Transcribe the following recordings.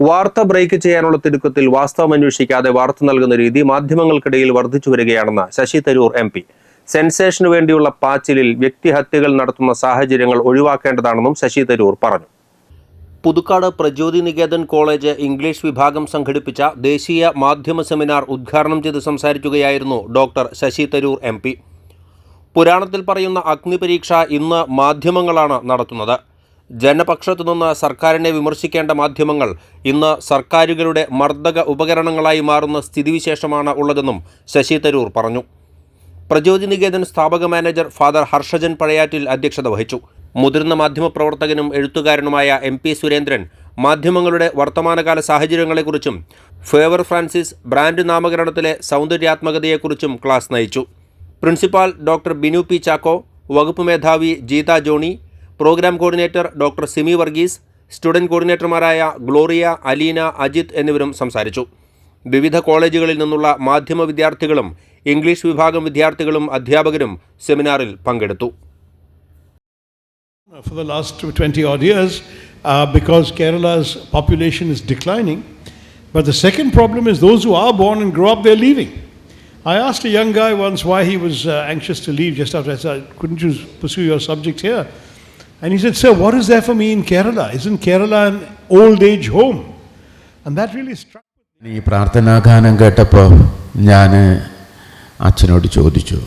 വാർത്ത ബ്രേക്ക് ചെയ്യാനുള്ള തിടുക്കത്തിൽ വാസ്തവം അന്വേഷിക്കാതെ വാർത്ത നൽകുന്ന രീതി മാധ്യമങ്ങൾക്കിടയിൽ വർദ്ധിച്ചു വരികയാണെന്ന് ശശി തരൂർ എം പി. സെൻസേഷനു വേണ്ടിയുള്ള പാച്ചിലിൽ വ്യക്തിഹത്യകൾ നടത്തുന്ന സാഹചര്യങ്ങൾ ഒഴിവാക്കേണ്ടതാണെന്നും ശശി തരൂർ പറഞ്ഞു. പുതുക്കാട് പ്രജ്യോതി നികേതൻ കോളേജ് ഇംഗ്ലീഷ് വിഭാഗം സംഘടിപ്പിച്ച ദേശീയ മാധ്യമ സെമിനാർ ഉദ്ഘാടനം ചെയ്ത് സംസാരിക്കുകയായിരുന്നു ഡോക്ടർ ശശി തരൂർ എം പുരാണത്തിൽ പറയുന്ന അഗ്നിപരീക്ഷ ഇന്ന് മാധ്യമങ്ങളാണ് നടത്തുന്നത്. ജനപക്ഷത്തു നിന്ന് സർക്കാരിനെ വിമർശിക്കേണ്ട മാധ്യമങ്ങൾ ഇന്ന് സർക്കാരുകളുടെ മർദ്ദക ഉപകരണങ്ങളായി മാറുന്ന സ്ഥിതിവിശേഷമാണ് ഉള്ളതെന്നും ശശി തരൂർ പറഞ്ഞു. പ്രചോദി നികേതൻ സ്ഥാപക മാനേജർ ഫാദർ ഹർഷജൻ പഴയാറ്റിൽ അധ്യക്ഷത വഹിച്ചു. മുതിർന്ന മാധ്യമപ്രവർത്തകനും എഴുത്തുകാരനുമായ എം പി സുരേന്ദ്രൻ മാധ്യമങ്ങളുടെ വർത്തമാനകാല സാഹചര്യങ്ങളെക്കുറിച്ചും ഫേവർ ഫ്രാൻസിസ് ബ്രാൻഡ് നാമകരണത്തിലെ സൗന്ദര്യാത്മകതയെക്കുറിച്ചും ക്ലാസ് നയിച്ചു. Principal doctor Binu P Chacko വകുപ്പ് മേധാവി Jeetha Johny programme coordinator doctor Simi Varghese student കോർഡിനേറ്റർമാരായ Gloria Aleena Ajith എന്നിവരും സംസാരിച്ചു വിവിധ കോളേജുകളിൽ നിന്നുള്ള മാധ്യമ വിദ്യാർത്ഥികളും ഇംഗ്ലീഷ് വിഭാഗം വിദ്യാർത്ഥികളും അധ്യാപകരും സെമിനാറിൽ പങ്കെടുത്തു for the last 20 odd years uh, because Kerala's population is declining. But the second problem is those who are born and grow up, they're leaving. I asked a young guy once why he was uh, anxious to leave just after I said, Couldn't you pursue your subject here? And he said, Sir, what is there for me in Kerala? Isn't Kerala an old age home? And that really struck me. ഈ പ്രാർത്ഥനാഗാനം കേട്ടപ്പോൾ ഞാൻ അച്ഛനോട് ചോദിച്ചു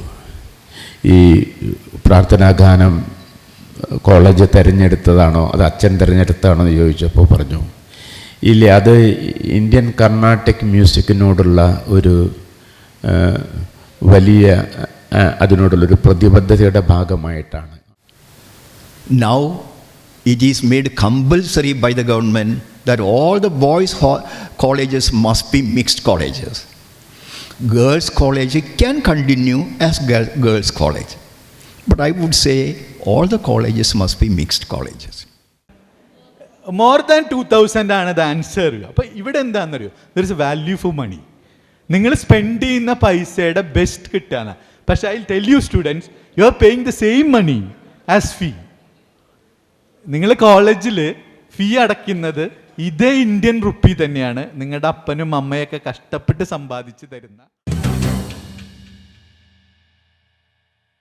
ഈ പ്രാർത്ഥനാഗാനം college തിരഞ്ഞെടുത്തതാണോ അത് അച്ഛൻ തിരഞ്ഞെടുത്തതാണോ എന്ന് ചോദിച്ചപ്പോൾ പറഞ്ഞു ഇല്ല അത് ഇന്ത്യൻ കർണാട്ടിക് മ്യൂസിക്കിനോടുള്ള ഒരു വലിയ അതിനോടുള്ളൊരു പ്രതിബദ്ധതയുടെ ഭാഗമായിട്ടാണ് Now it is made compulsory by the government that all the boys' colleges must be mixed colleges. Girls' college can continue as girls' college. But I would say all the colleges must be mixed colleges. More than two thousand ആണ് the answer അപ്പോൾ ഇവിടെ എന്താണെന്നറിയോ there is value for money നിങ്ങൾ spend ചെയ്യുന്ന പൈസയുടെ best കിട്ടാണ് പക്ഷേ I tell you students you are paying the same money as fee നിങ്ങൾ കോളേജിൽ ഫീ അടയ്ക്കുന്നത് ഇതേ ഇന്ത്യൻ റുപ്പി തന്നെയാണ് നിങ്ങളുടെ അപ്പനും അമ്മയൊക്കെ കഷ്ടപ്പെട്ട് സമ്പാദിച്ച് തരുന്ന